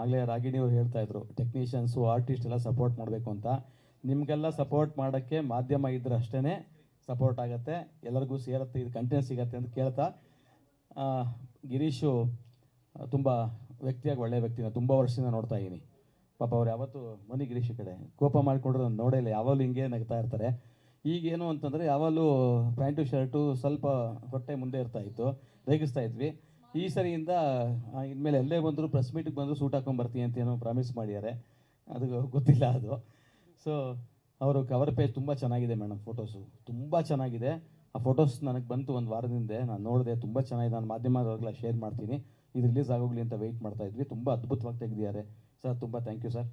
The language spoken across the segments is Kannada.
ಆಗಲೇ ರಾಗಿಣಿ ಅವರು ಹೇಳ್ತಾ ಇದ್ರು ಟೆಕ್ನಿಷಿಯನ್ಸು ಆರ್ಟಿಸ್ಟ್ ಎಲ್ಲ ಸಪೋರ್ಟ್ ಮಾಡಬೇಕು ಅಂತ. ನಿಮಗೆಲ್ಲ ಸಪೋರ್ಟ್ ಮಾಡೋಕ್ಕೆ ಮಾಧ್ಯಮ ಇದ್ರೆ ಅಷ್ಟೇ ಸಪೋರ್ಟ್ ಆಗುತ್ತೆ. ಎಲ್ಲರಿಗೂ ಸೇರುತ್ತೆ, ಇದು ಕಂಟೆಂಟ್ ಸಿಗತ್ತೆ ಅಂತ ಕೇಳ್ತಾ ಗಿರೀಶು ತುಂಬ ವ್ಯಕ್ತಿಯಾಗಿ ಒಳ್ಳೆಯ ವ್ಯಕ್ತಿನ ತುಂಬ ವರ್ಷದಿಂದ ನೋಡ್ತಾ ಇದ್ದೀನಿ. ಪಾಪ ಅವ್ರು ಯಾವತ್ತೂ ಮನಿ ಗಿರೀಶ್ ಕಡೆ ಕೋಪ ಮಾಡಿಕೊಂಡ್ರೆ ನಾನು ನೋಡೇ ಇಲ್ಲ, ಯಾವಾಗಲೂ ಹಿಂಗೆ ನಗ್ತಾ ಇರ್ತಾರೆ. ಈಗೇನು ಅಂತಂದರೆ ಯಾವಾಗಲೂ ಪ್ಯಾಂಟು, ಶರ್ಟು ಸ್ವಲ್ಪ ಹೊಟ್ಟೆ ಮುಂದೆ ಇರ್ತಾ ಇತ್ತು, ರೇಗಿಸ್ತಾ ಇದ್ವಿ. ಈ ಸರಿಯಿಂದ ಇನ್ಮೇಲೆ ಎಲ್ಲೇ ಬಂದರೂ ಪ್ರೆಸ್ ಮೀಟಿಗೆ ಬಂದರೂ ಸೂಟ್ ಹಾಕೊಂಡ್ಬರ್ತೀನಿ ಅಂತ ಏನೋ ಪ್ರಾಮಿಸ್ ಮಾಡಿದ್ದಾರೆ ಅದು ಗೊತ್ತಿಲ್ಲ ಅದು. ಸೊ ಅವರು ಕವರ್ ಪೇಜ್ ತುಂಬ ಚೆನ್ನಾಗಿದೆ ಮೇಡಮ್ ಫೋಟೋಸು ತುಂಬ ಚೆನ್ನಾಗಿದೆ. ಆ ಫೋಟೋಸ್ ನನಗೆ ಬಂತು ಒಂದು ವಾರದಿಂದ ನಾನು ನೋಡಿದೆ, ತುಂಬ ಚೆನ್ನಾಗಿದೆ. ನಾನು ಮಾಧ್ಯಮದವ್ರಿಗೆಲ್ಲ ಶೇರ್ ಮಾಡ್ತೀನಿ. ಇದು ರಿಲೀಸ್ ಆಗೋಗ್ಲಿ ಅಂತ ವೆಯ್ಟ್ ಮಾಡ್ತಾ ಇದ್ವಿ. ತುಂಬ ಅದ್ಭುತವಾಗಿ ತೆಗೆದಿದ್ದಾರೆ. ಸರ್ ತುಂಬ ಥ್ಯಾಂಕ್ ಯು ಸರ್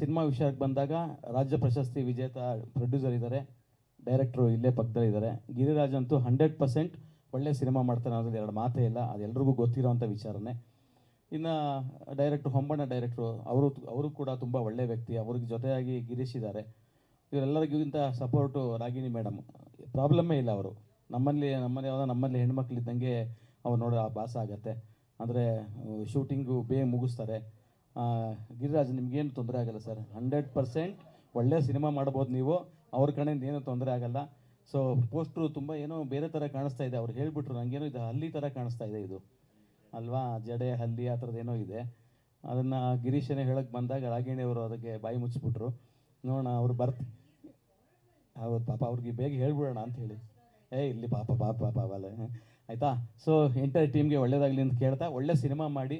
ಸಿನಿಮಾ ವಿಷಯಕ್ಕೆ ಬಂದಾಗ ರಾಜ್ಯ ಪ್ರಶಸ್ತಿ ವಿಜೇತ ಪ್ರೊಡ್ಯೂಸರ್ ಇದ್ದಾರೆ. ಡೈರೆಕ್ಟ್ರು ಇಲ್ಲೇ ಪಕ್ಕದಲ್ಲಿದ್ದಾರೆ. ಗಿರಿರಾಜ್ ಅಂತೂ ಹಂಡ್ರೆಡ್ ಪರ್ಸೆಂಟ್ ಒಳ್ಳೆ ಸಿನಿಮಾ ಮಾಡ್ತಾನೆ ಅನ್ನೋದ್ರಲ್ಲಿ ಎರಡು ಮಾತೇ ಇಲ್ಲ, ಅದು ಎಲ್ರಿಗೂ ಗೊತ್ತಿರೋವಂಥ ವಿಚಾರನೇ. ಇನ್ನು ಡೈರೆಕ್ಟ್ರು ಹೊಂಬಣ್ಣ ಡೈರೆಕ್ಟ್ರು ಅವರು ಅವರು ಕೂಡ ತುಂಬ ಒಳ್ಳೆ ವ್ಯಕ್ತಿ, ಅವ್ರಿಗೆ ಜೊತೆಯಾಗಿ ಗಿರೀಶ್ ಇದ್ದಾರೆ ಇವರೆಲ್ಲರಿಗಿಂತ ಸಪೋರ್ಟು ರಾಗಿಣಿ ಮೇಡಮ್ ಪ್ರಾಬ್ಲಮ್ಮೇ ಇಲ್ಲ ಅವರು. ನಮ್ಮಲ್ಲಿ ನಮ್ಮಲ್ಲಿ ಯಾವುದೋ ನಮ್ಮಲ್ಲಿ ಹೆಣ್ಮಕ್ಳು ಇದ್ದಂಗೆ ಅವ್ರು ನೋಡೋ ಆ ಭಾಸ ಆಗತ್ತೆ. ಅಂದರೆ ಶೂಟಿಂಗು ಬೇಗ ಮುಗಿಸ್ತಾರೆ. ಗಿರಿರಾಜ್ ನಿಮಗೇನು ತೊಂದರೆ ಆಗಲ್ಲ ಸರ್? ಹಂಡ್ರೆಡ್ ಪರ್ಸೆಂಟ್ ಒಳ್ಳೆ ಸಿನಿಮಾ ಮಾಡ್ಬೋದು ನೀವು. ಅವ್ರ ಕಡೆಯಿಂದ ಏನೂ ತೊಂದರೆ ಆಗಲ್ಲ. ಸೊ ಪೋಸ್ಟ್ರು ತುಂಬ ಏನೋ ಬೇರೆ ಥರ ಕಾಣಿಸ್ತಾ ಇದೆ. ಅವ್ರು ಹೇಳ್ಬಿಟ್ರು ನನಗೇನೋ ಇದು ಹಲ್ಲಿ ಥರ ಕಾಣಿಸ್ತಾ ಇದೆ ಇದು. ಅಲ್ವಾ? ಜಡೆ, ಹಲ್ಲಿ, ಆ ಥರದ್ದೇನೋ ಇದೆ. ಅದನ್ನು ಗಿರೀಶನೇ ಹೇಳಕ್ಕೆ ಬಂದಾಗ ರಾಗಿಣಿ ಅವರು ಅದಕ್ಕೆ ಬಾಯಿ ಮುಚ್ಚಿಬಿಟ್ರು. ನೋಡೋಣ, ಅವ್ರು ಬರ್ತ ಹೌದು ಪಾಪ ಅವ್ರಿಗೆ ಬೇಗ ಹೇಳ್ಬಿಡೋಣ ಅಂತ ಹೇಳಿ. ಏ, ಇಲ್ಲಿ ಪಾಪ ಪಾಪ ಪಾಪ ಅವಲ್ಲ ಆಯಿತಾ? ಸೊ ಎಂಟರ್ ಟೀಮ್ಗೆ ಒಳ್ಳೇದಾಗಲಿ ಅಂತ ಕೇಳ್ತಾ, ಒಳ್ಳೆ ಸಿನಿಮಾ ಮಾಡಿ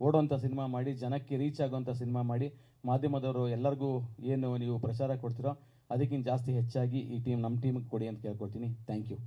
ಓಡೋಂಥ ಸಿನಿಮಾ ಮಾಡಿ, ಜನಕ್ಕೆ ರೀಚ್ ಆಗುವಂಥ ಸಿನಿಮಾ ಮಾಡಿ, ಮಾಧ್ಯಮದವರು ಎಲ್ಲರಿಗೂ ಏನು ನೀವು ಪ್ರಚಾರ ಕೊಡ್ತೀರೋ ಅದಕ್ಕಿಂತ ಜಾಸ್ತಿ ಹೆಚ್ಚಾಗಿ ಈ ಟೀಮ್ ನಮ್ಮ ಟೀಮಿಗೆ ಕೊಡಿ ಅಂತ ಕೇಳ್ಕೊಳ್ತೀನಿ ಥ್ಯಾಂಕ್ ಯು